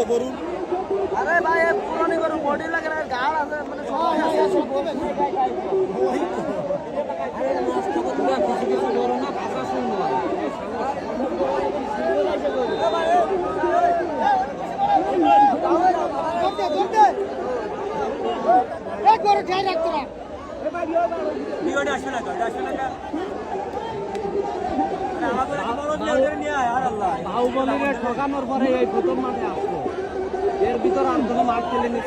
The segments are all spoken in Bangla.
তো গরুর আরে ভাই পুরনো গরু বডি লাগে না গাড় আছে মানে সবাই কিছু কিছু বড় না ভাষা শুনব ভিডিওটা আসবে না তো এটা আসবে না আমাদের নিয়ে নিয়ে আয় আর আল্লাহ। বাহুবলীরে ঠকানোর পরে এই প্রথম মাঠে আসলো। এর ভিতর আন্দোলন মাঠ খেলে নি।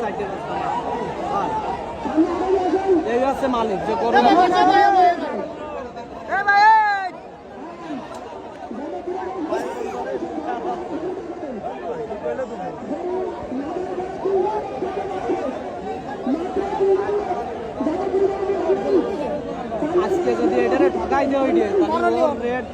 এই হচ্ছে মালিক যে এই! আজকে যদি এটারে ঠকাই ওর রেট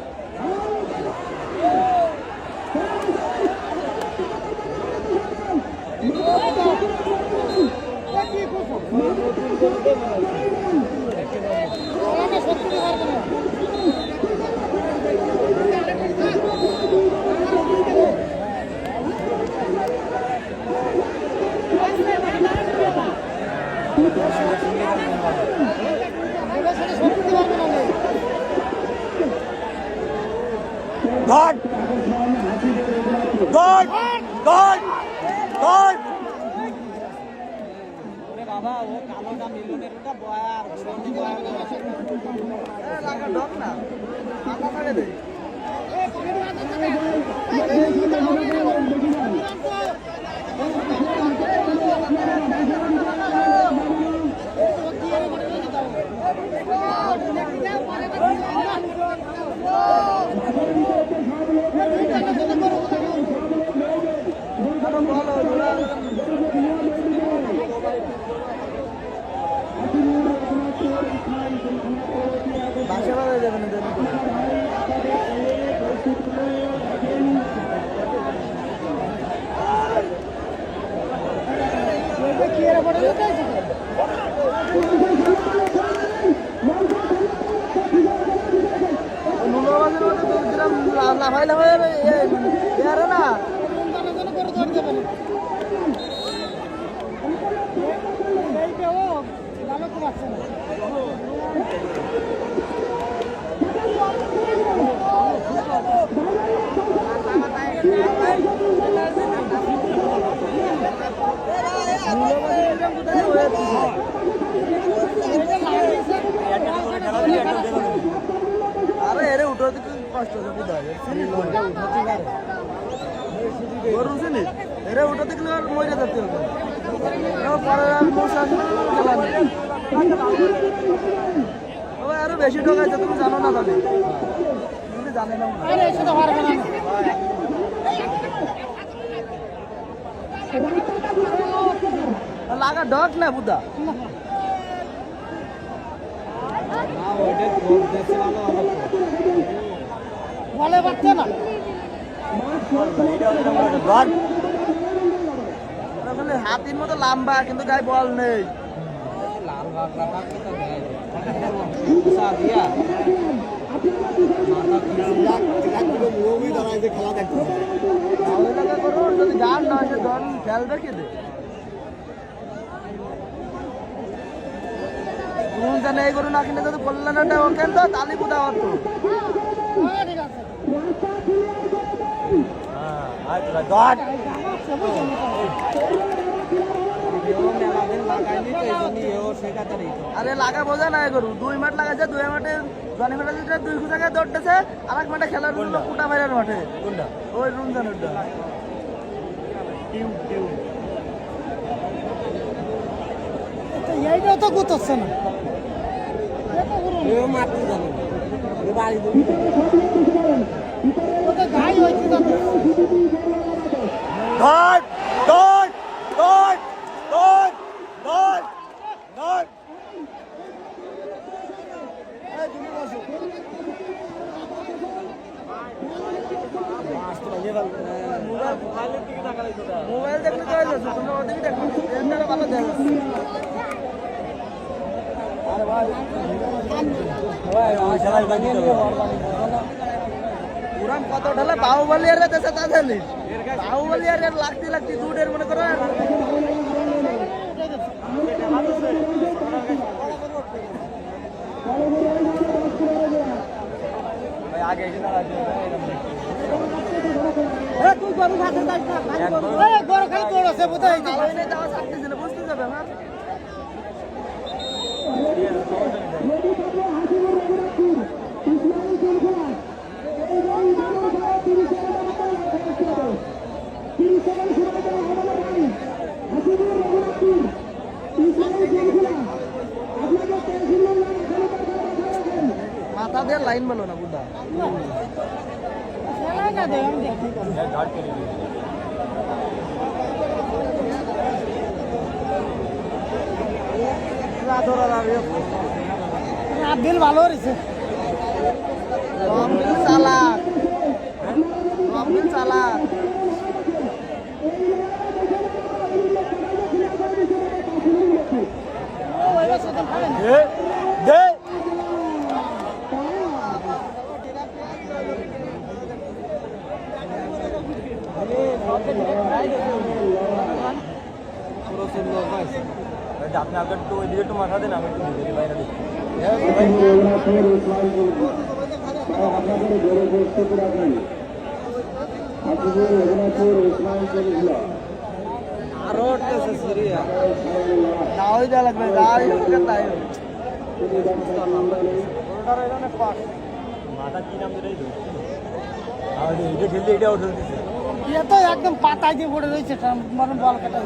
গরু চিনি এরে উঠোতে গেলে আর মরে যেতে হবে পরে আর। তবে আরও বেশি ঢোকাইছে তুমি জানো না তাহলে তুমি জানে না লাগা ডট না বুদা না ওইটা ভালো ভালো বলে না। হাতির মতো লম্বা কিন্তু গায়ে বল নেই। যদি গান না সে জন খেলবে কে দে তুমি জানে এই গরু না কিনে যদি কল্যাণটা ওকেন তো তালি কোথা আরে লাগা বোঝা না গরু। দুই মাঠ লাগাইছে দুই মাঠে জনি দিতে দুই খুঁজাকে দৌড়তেছে আর এক মাঠে খেলার জন্য কুটা বাইরের মাঠে। কোনটা? ওই রুম জানুরটা এইটাও তো গুতচ্ছে না। মারতে জানে মোবাইল দেখলে তো তোমরা দেখো এমনি ভালো দেখা। পুরান কত ঢালে বাহুবলি আর দেশে তা জানিস? এর বাহুবলি আর এর লাগতে লাগতে দুটের মনে করো? আগে তুই গরু ঘাসের গাছ না গরু। খালি থাকতেছে না বুঝতে যাবে না না দে, আমি দেখি। আব্দুল ভালো হয়েছে আব্দুল সালাক আব্দুল সালাক ওইবার একটু ওইদিকে একটু মাথা দেন আমি একটু বাইরে। মাথা কি নাম ধরে আর এটা উঠে দিচ্ছে ইয়ে একদম পাতায় দিয়ে পড়ে রয়েছে বল কাটাই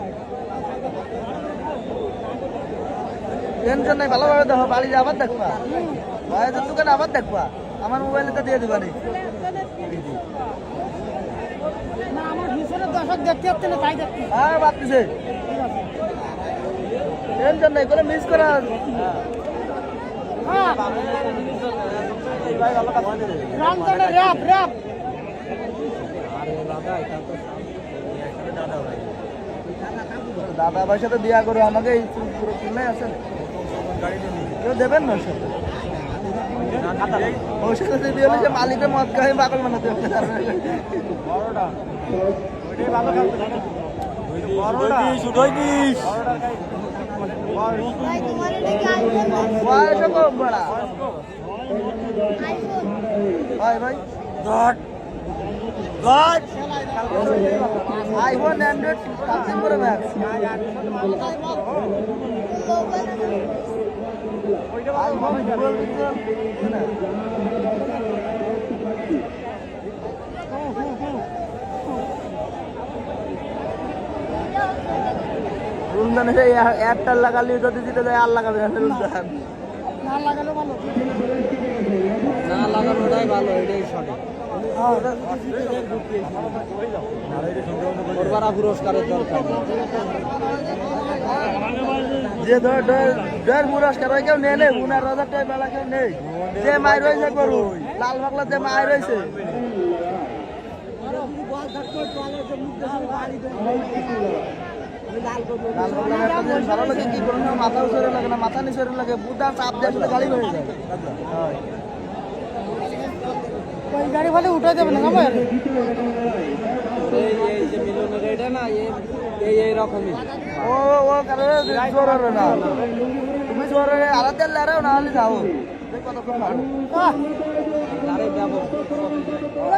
টেনশন নাই ভালোভাবে দেখো বাড়ি আবার দেখবা। ভাইদের দোকানে আবার দেখবা। আমার মোবাইলে তো দিয়ে দিবা নি। হ্যাঁ ভাবতেছে। টেনশন নাই করে মিস করা। হ্যাঁ। র্যাপ র্যাপ দাদা দাদা সাথে বিয়া করে আমাকে এই পুরো কেউ দেবেন না সাথে ওর সাথে যদি হলে যে মালিকের মদ খাই পাগল বানাতে হবে বয়সও কম বড়া ভাই ভাই আইফোন অ্যান্ড্রয়েড করে ম্যাক্স আইফোন গুগল পিক্সেল না রুমদানে সেই এয়ারটেল লাগালে যদি জিতে যায় আর লাগাবে না রুমদান। না লাগালে ভালো। না লাগানোটাই ভালো এটাই সঠিক। পুরস্কারের দরকার যে ধর পুরস্কার হয়, কেউ নেই নেই। উনার হাজার টাকা বেলা কেউ নেই। যে মাই রয়েছে করু লাল বাংলা যে মাই রয়েছে। মাথা উচরে লাগে না, মাথা নিচরে লাগে বুধা চাপ দিয়ে গাড়ি হয়ে যায়। ওই গাড়ি ফলে উঠে যাবে না আমার এই এই এই- এই এই ও ও কারণে জোর হবে না তুমি জোর হবে আলাদা তেল লেরাও না হলে যাও কতক্ষণ ভালো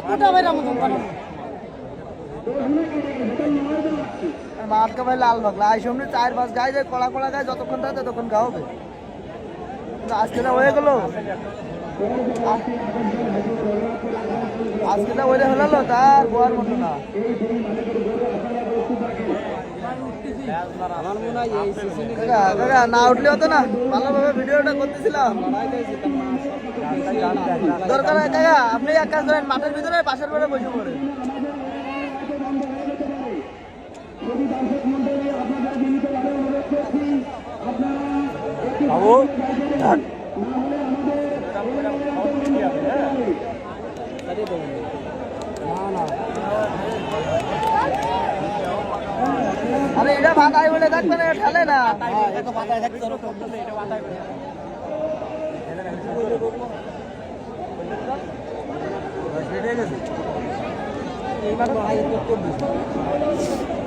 কোটা ভাই করে আর মাতকা ভাই লাল বাগলা আই সামনে চার পাঁচ গাই যায় কড়া কড়া গায়ে যতক্ষণ থাকে ততক্ষণ খাওয়া হবে কিন্তু আজকে না হয়ে গেল আজকে না হয়ে হলো তার গোয়ার মতো না। না উঠলে হতো না। ভালোভাবে ভিডিওটা করতেছিলাম। দরকার হয় কাকা আপনি এক কাজ করেন মাঠের ভিতরে পাশের ঘরে বসে পড়ে। বাবু। আরে এটা ভাগাই বলে থাকবে না ঠেলে না। ও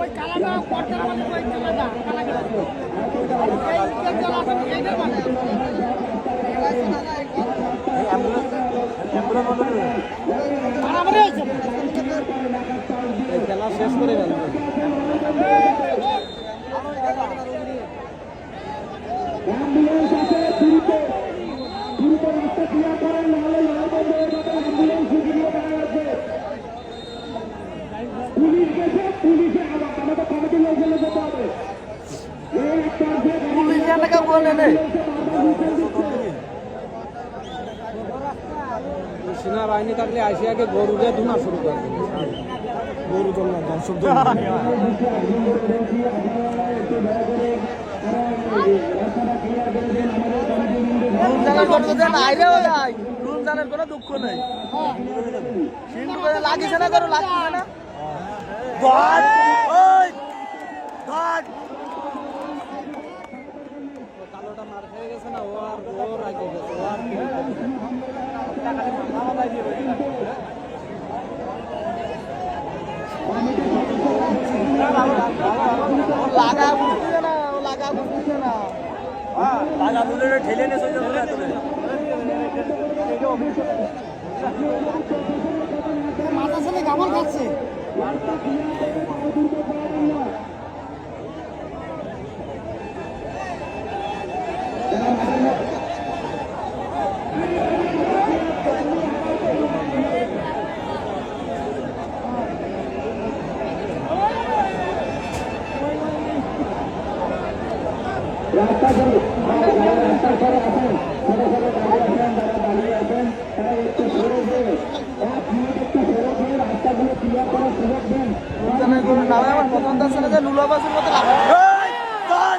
ওই কালাটা পর্দার মধ্যে ওই কালাটা কালাটা এই যে জ্বালাটা এইটা মানে বাড়াবাড়ি হয়েছে এই খেলা শেষ করে গেল। পুলিশ এলাকা বলে নে সেনাবাহিনী থাকলে আসিয়াকে গরুকে ধুনা শুরু করে দোলনা দর্শক রুনজানের কোনো দুঃখ নেই। সিন্ধু করে লাগিছে না করো লাগিছে না? ওই! কালোটা মার খেয়ে গেছে না? ও আর ও রাগে গেছে ও আর ও লাগা বুঝতেছে না ও লাগা বুঝতেছে না লাগা তুলে ঠেলে আসবে মাথা ছেলে কেমন খাচ্ছে রুনজানের কোনো নামে আমার পছন্দ আছে না যে লুলাবাসের মতো লাগে এই, ধর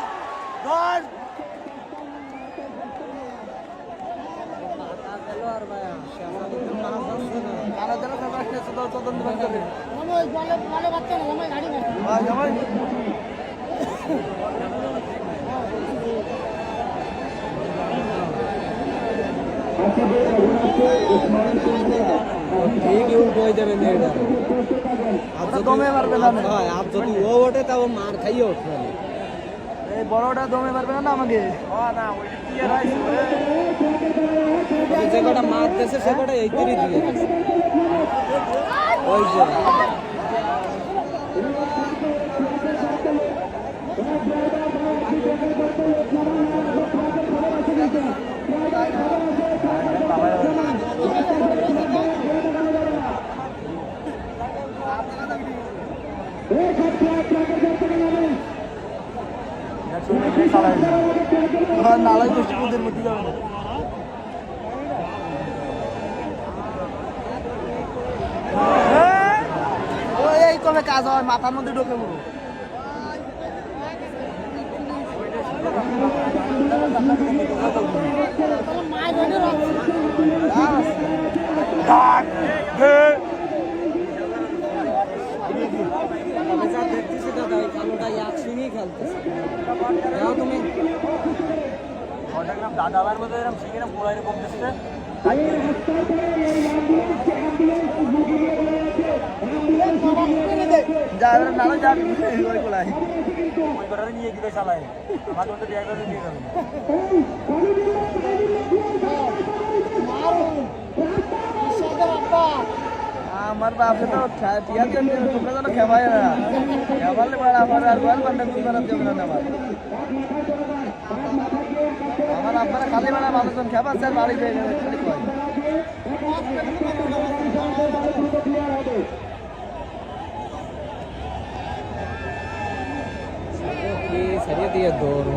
ধর আর ভাইয়া শ্যামলা কারা যেন সবাই এসে তো তদন্ত করে ওই জলে জলে বাচ্চা না ওই গাড়ি না ভাই জামাই ঠিক উল্টো হয়ে যাবে মেয়েটা আর ওটা দমে মারবে না না। হয় আর যদি ও ওঠে তাও মার খাইয়ে উঠবে না। এই বড়টা দমে পারবে না না আমাকে তবে যে কটা মার দিয়েছে সে কটা এই তিরি দিয়ে ওই যে হ্যাঁ নালাই তো ওদের মধ্যে যাবে এই কমে কাজ হয়? মাথার মধ্যে ঢোকে রোডে রাখছে তবে যা দেখতেছি দাদা ওই কালোটা এক সিংই খেলতেছে যাও তুমি অটোগ্রাফ দাদাবার মধ্যে এরকম শিখে না পুরো এরকম দিচ্ছে নিয়ে গিয়ে চালায় আমাকে তো নিয়ে যাবে মারুন আব্বা আমার বাপে তো টিয়া দিয়ে তোমরা যেন খেমাই না। খেমালে বাড়া আমার আর বল বান্ডা তুমি বাড়া দেবে না আমার আমার আব্বারা খালি বেলা মানুষজন খেপার স্যার বাড়ি পেয়ে গেলে খালি কয়। দিয়ে দৌড়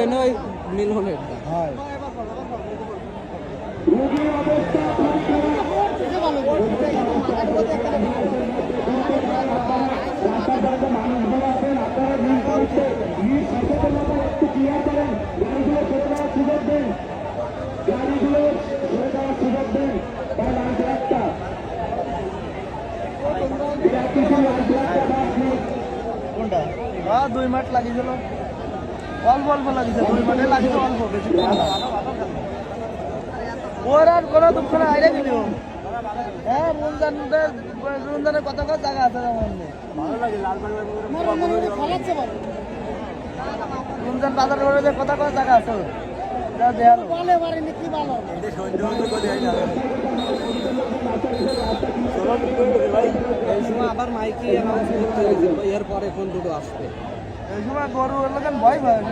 মারে গরমে নয় মিলনের। হয়। কোনটা? দুই মাঠ লাগিয়েছিল। অল্প অল্প লাগিয়েছে দুই মাঠে লাগিয়েছে অল্প বেশি ওর আর কোনো দুঃখ না আইরে দিলি। হ্যাঁ রমজানের রমজানের কত কত জায়গা আছে রমজান বাজার করে যে কত কত জায়গা আছে আবার মাইকে হয়েছে কোন দুটো আসবে। ভয় ভয়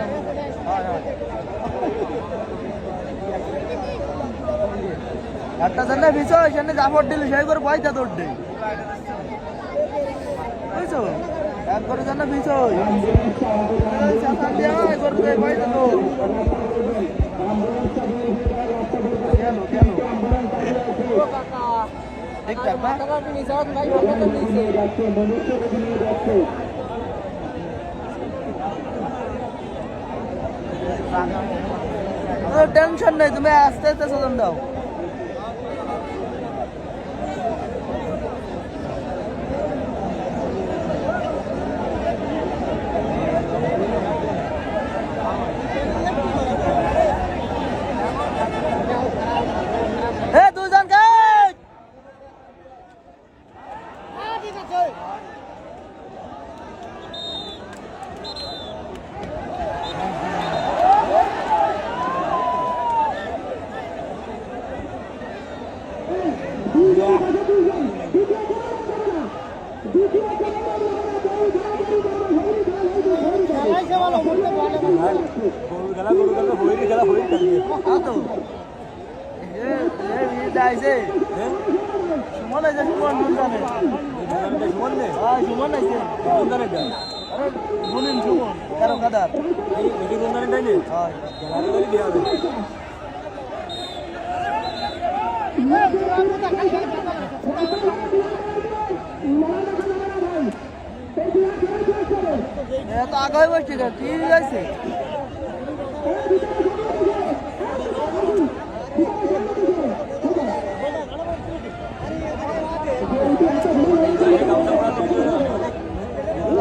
একটা জানে বিষয় সেখানে জাফর সেই করে ভয়টা তোর দেই বুঝছ? এক করে জানে বিষয় চাষার দেওয়া এক করে দেয় ভয়টা তো গেল গেল ঠিকঠাক টেনশন নেই তুমি আস্তে আস্তে সাজান দাও এ দুজন কে হ্যাঁ ঠিক আছে খেলাইছে ভালো বলতে বলে ভালো গরু খেলা গরু খেলা হয়ে খেলা হয়ে থাকবে তো এ এ ই যাইছে হ্যাঁ সুমন আছে সুমন দুজনে সুমন নে হ্যাঁ সুমন আছে রমজানের ডাল আরে গুনিন দাদা এই রমজানের ডাইনে হয় খেলার করে দেওয়া হবে এত তো বসছে কি যাইছে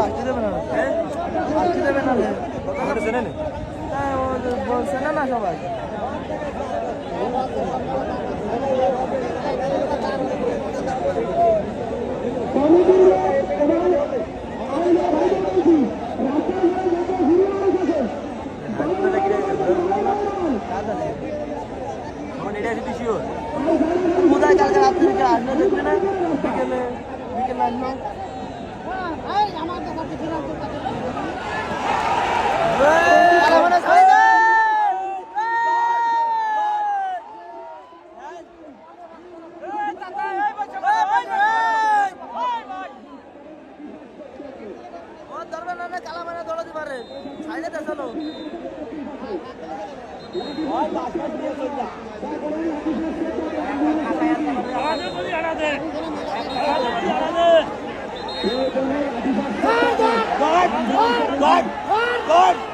আসতে দেবে না হ্যাঁ আসতে দেবে না হ্যাঁ, বলছে না না সবাই আমার এটা আছে শিওর কোথায় কালকে রাত্রি থেকে আসলো দেখবে না বিকেলে বিকেলে আসলো এই আমার কথা কিছু না তোর কাছে আরে মানে কই যায়? ও না কালা মানে দৌড়াতে পারে সাইডে দেখাল God! God! God!